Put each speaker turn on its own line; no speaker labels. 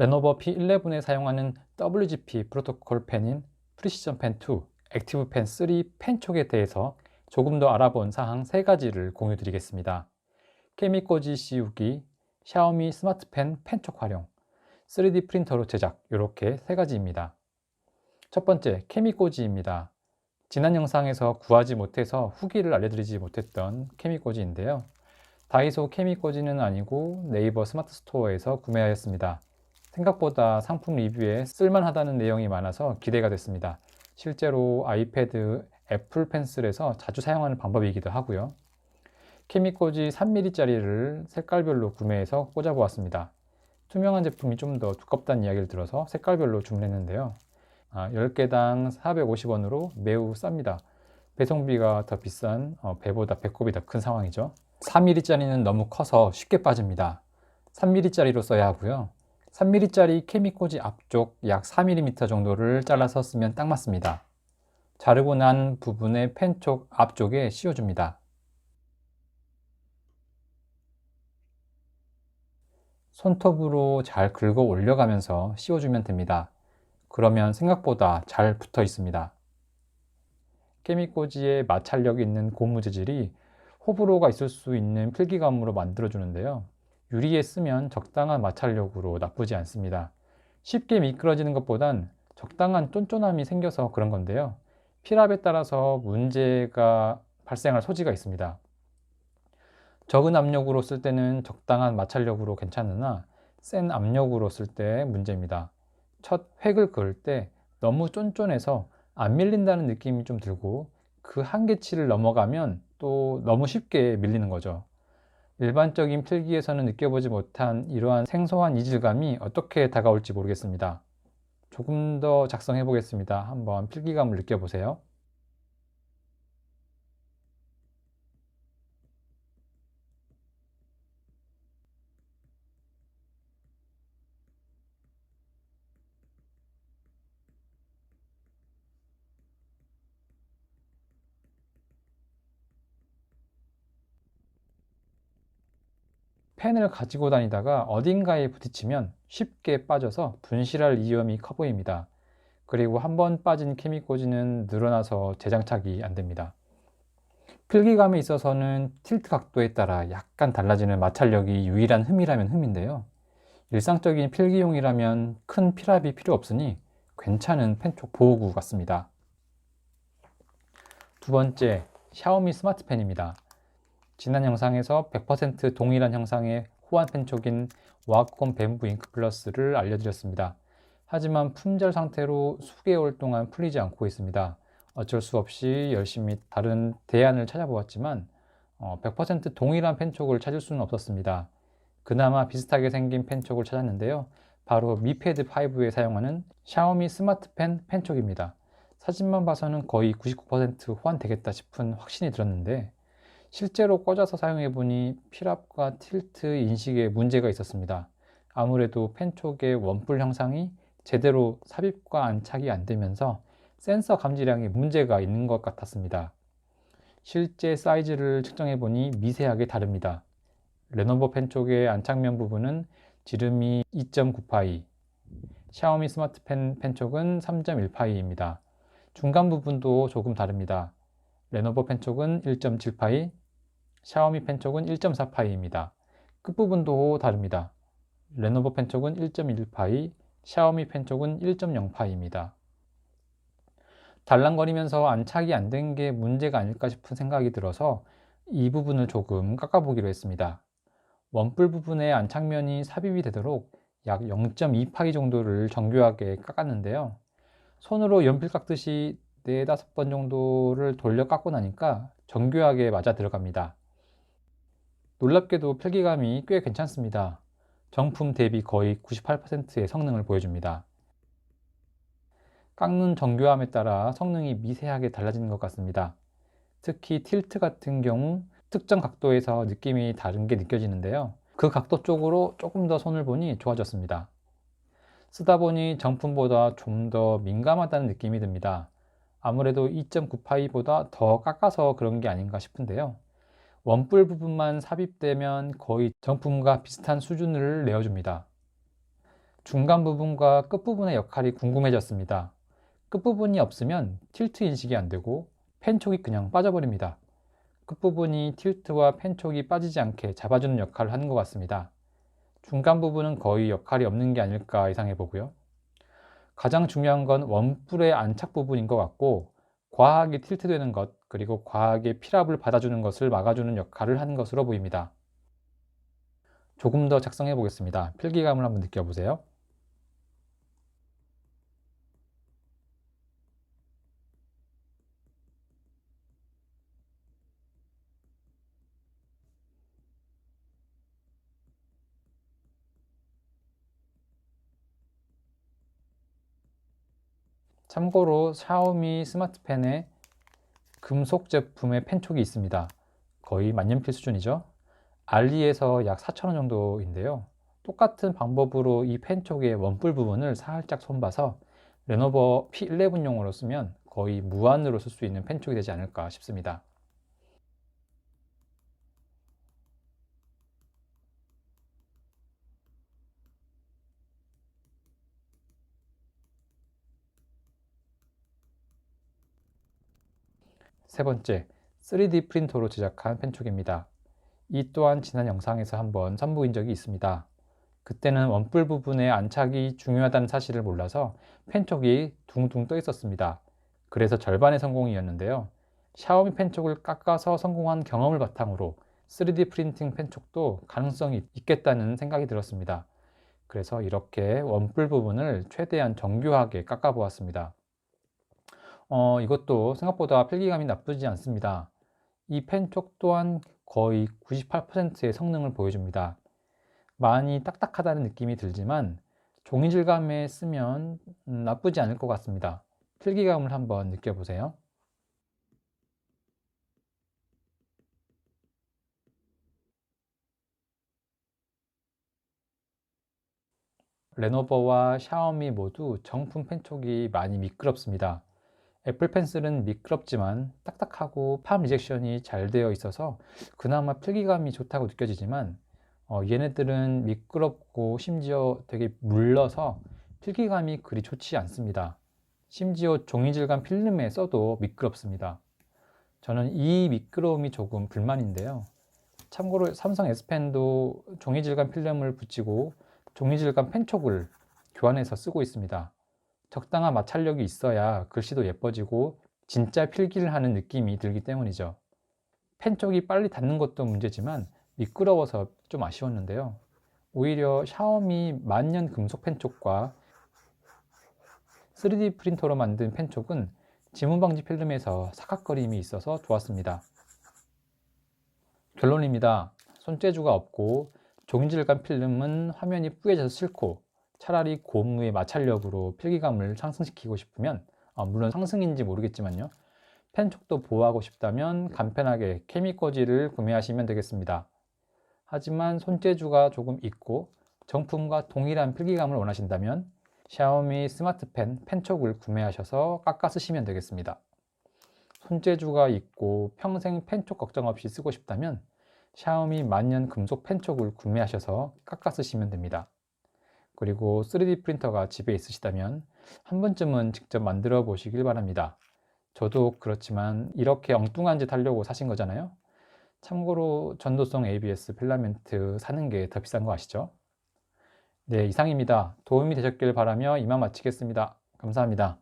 레노버 P11에 사용하는 WGP 프로토콜 펜인 프리시전 펜 2, 액티브 펜3 펜촉에 대해서 조금 더 알아본 사항 세 가지를 공유 드리겠습니다. 케미코지 씌우기, 샤오미 스마트펜 펜촉 활용, 3D 프린터로 제작 이렇게 세 가지입니다. 첫 번째 케미코지입니다. 지난 영상에서 구하지 못해서 후기를 알려드리지 못했던 케미코지인데요. 다이소 케미코지는 아니고 네이버 스마트 스토어에서 구매하였습니다. 생각보다 상품 리뷰에 쓸만하다는 내용이 많아서 기대가 됐습니다. 실제로 아이패드, 애플 펜슬에서 자주 사용하는 방법이기도 하고요. 케미코지 3mm짜리를 색깔별로 구매해서 꽂아보았습니다. 투명한 제품이 좀 더 두껍다는 이야기를 들어서 색깔별로 주문했는데요. 아, 10개당 450원으로 매우 쌉니다. 배송비가 더 비싼 어, 배보다 배꼽이 더 큰 상황이죠. 3mm짜리는 너무 커서 쉽게 빠집니다. 3mm짜리로 써야 하고요. 3mm짜리 케미코지 앞쪽 약 4mm 정도를 잘라서 쓰면 딱 맞습니다. 자르고 난 부분의 펜 쪽 앞쪽에 씌워줍니다. 손톱으로 잘 긁어 올려가면서 씌워주면 됩니다. 그러면 생각보다 잘 붙어 있습니다. 케미코지에 마찰력 있는 고무 재질이 호불호가 있을 수 있는 필기감으로 만들어주는데요. 유리에 쓰면 적당한 마찰력으로 나쁘지 않습니다. 쉽게 미끄러지는 것보단 적당한 쫀쫀함이 생겨서 그런 건데요. 필압에 따라서 문제가 발생할 소지가 있습니다. 적은 압력으로 쓸 때는 적당한 마찰력으로 괜찮으나 센 압력으로 쓸 때 문제입니다. 첫 획을 그을 때 너무 쫀쫀해서 안 밀린다는 느낌이 좀 들고 그 한계치를 넘어가면 또 너무 쉽게 밀리는 거죠. 일반적인 필기에서는 느껴보지 못한 이러한 생소한 이질감이 어떻게 다가올지 모르겠습니다. 조금 더 작성해 보겠습니다. 한번 필기감을 느껴보세요. 펜을 가지고 다니다가 어딘가에 부딪히면 쉽게 빠져서 분실할 위험이 커 보입니다. 그리고 한 번 빠진 케미코지는 늘어나서 재장착이 안 됩니다. 필기감에 있어서는 틸트 각도에 따라 약간 달라지는 마찰력이 유일한 흠이라면 흠인데요. 일상적인 필기용이라면 큰 필압이 필요 없으니 괜찮은 펜촉 보호구 같습니다. 두 번째, 샤오미 스마트펜입니다. 지난 영상에서 100% 동일한 형상의 호환 펜촉인 와콤 뱀부 잉크 플러스를 알려드렸습니다. 하지만 품절 상태로 수개월 동안 풀리지 않고 있습니다. 어쩔 수 없이 열심히 다른 대안을 찾아보았지만 100% 어, 동일한 펜촉을 찾을 수는 없었습니다. 그나마 비슷하게 생긴 펜촉을 찾았는데요. 바로 미패드 5에 사용하는 샤오미 스마트펜 펜촉입니다. 사진만 봐서는 거의 99% 호환되겠다 싶은 확신이 들었는데 실제로 꽂아서 사용해 보니 필압과 틸트 인식에 문제가 있었습니다. 아무래도 펜촉의 원뿔 형상이 제대로 삽입과 안착이 안 되면서 센서 감지량에 문제가 있는 것 같았습니다. 실제 사이즈를 측정해 보니 미세하게 다릅니다. 레노버 펜촉의 안착면 부분은 지름이 2.9파이, 샤오미 스마트펜 펜촉은 3.1파이입니다. 중간 부분도 조금 다릅니다. 레노버 펜촉은 1.7파이, 샤오미 펜촉은 1.4파이입니다. 끝부분도 다릅니다. 레노버 펜촉은 1.1파이, 샤오미 펜촉은 1.0파이입니다. 달랑거리면서 안착이 안 된 게 문제가 아닐까 싶은 생각이 들어서 이 부분을 조금 깎아보기로 했습니다. 원뿔 부분의 안착면이 삽입이 되도록 약 0.2파이 정도를 정교하게 깎았는데요. 손으로 연필 깎듯이 4, 5번 정도를 돌려 깎고 나니까 정교하게 맞아 들어갑니다. 놀랍게도 필기감이 꽤 괜찮습니다. 정품 대비 거의 98%의 성능을 보여줍니다. 깎는 정교함에 따라 성능이 미세하게 달라지는 것 같습니다. 특히 틸트 같은 경우 특정 각도에서 느낌이 다른 게 느껴지는데요. 그 각도 쪽으로 조금 더 손을 보니 좋아졌습니다. 쓰다 보니 정품보다 좀 더 민감하다는 느낌이 듭니다. 아무래도 2.9파이보다 더 깎아서 그런 게 아닌가 싶은데요. 원뿔 부분만 삽입되면 거의 정품과 비슷한 수준을 내어줍니다. 중간 부분과 끝부분의 역할이 궁금해졌습니다. 끝부분이 없으면 틸트 인식이 안 되고 펜촉이 그냥 빠져버립니다. 끝부분이 틸트와 펜촉이 빠지지 않게 잡아주는 역할을 하는 것 같습니다. 중간 부분은 거의 역할이 없는 게 아닐까 예상해 보고요. 가장 중요한 건 원뿔의 안착 부분인 것 같고 과하게 틸트되는 것 그리고 과하게 필압을 받아주는 것을 막아주는 역할을 하는 것으로 보입니다. 조금 더 작성해 보겠습니다. 필기감을 한번 느껴보세요. 참고로 샤오미 스마트펜에 금속 제품의 펜촉이 있습니다. 거의 만년필 수준이죠. 알리에서 약 4,000원 정도인데요. 똑같은 방법으로 이 펜촉의 원뿔 부분을 살짝 손봐서 레노버 P11용으로 쓰면 거의 무한으로 쓸 수 있는 펜촉이 되지 않을까 싶습니다. 세 번째, 3D 프린터로 제작한 펜촉입니다. 이 또한 지난 영상에서 한번 선보인 적이 있습니다. 그때는 원뿔 부분의 안착이 중요하다는 사실을 몰라서 펜촉이 둥둥 떠 있었습니다. 그래서 절반의 성공이었는데요. 샤오미 펜촉을 깎아서 성공한 경험을 바탕으로 3D 프린팅 펜촉도 가능성이 있겠다는 생각이 들었습니다. 그래서 이렇게 원뿔 부분을 최대한 정교하게 깎아 보았습니다. 어, 이것도 생각보다 필기감이 나쁘지 않습니다. 이 펜촉 또한 거의 98%의 성능을 보여줍니다. 많이 딱딱하다는 느낌이 들지만 종이 질감에 쓰면 음, 나쁘지 않을 것 같습니다. 필기감을 한번 느껴보세요. 레노버와 샤오미 모두 정품 펜촉이 많이 미끄럽습니다. 애플 펜슬은 미끄럽지만 딱딱하고 팜 리젝션이 잘 되어 있어서 그나마 필기감이 좋다고 느껴지지만 어, 얘네들은 미끄럽고 심지어 되게 물러서 필기감이 그리 좋지 않습니다. 심지어 종이질감 필름에 써도 미끄럽습니다. 저는 이 미끄러움이 조금 불만인데요. 참고로 삼성 S펜도 종이질감 필름을 붙이고 종이질감 펜촉을 교환해서 쓰고 있습니다. 적당한 마찰력이 있어야 글씨도 예뻐지고 진짜 필기를 하는 느낌이 들기 때문이죠. 펜 쪽이 빨리 닿는 것도 문제지만 미끄러워서 좀 아쉬웠는데요. 오히려 샤오미 만년 금속 펜촉과 3D 프린터로 만든 펜촉은 지문 방지 필름에서 사각거림이 있어서 좋았습니다. 결론입니다. 손재주가 없고 종이질감 필름은 화면이 뿌얘져서 싫고 차라리 고무의 마찰력으로 필기감을 상승시키고 싶으면 아, 물론 상승인지 모르겠지만요. 펜촉도 보호하고 싶다면 간편하게 케미꺼지를 구매하시면 되겠습니다. 하지만 손재주가 조금 있고 정품과 동일한 필기감을 원하신다면 샤오미 스마트펜 펜촉을 구매하셔서 깎아 쓰시면 되겠습니다. 손재주가 있고 평생 펜촉 걱정 없이 쓰고 싶다면 샤오미 만년 금속 펜촉을 구매하셔서 깎아 쓰시면 됩니다 그리고 3D 프린터가 집에 있으시다면 한 번쯤은 직접 만들어 보시길 바랍니다. 저도 그렇지만 이렇게 엉뚱한 짓 하려고 사신 거잖아요. 참고로 전도성 ABS 필라멘트 사는 게 더 비싼 거 아시죠? 네, 이상입니다. 도움이 되셨길 바라며 이만 마치겠습니다. 감사합니다.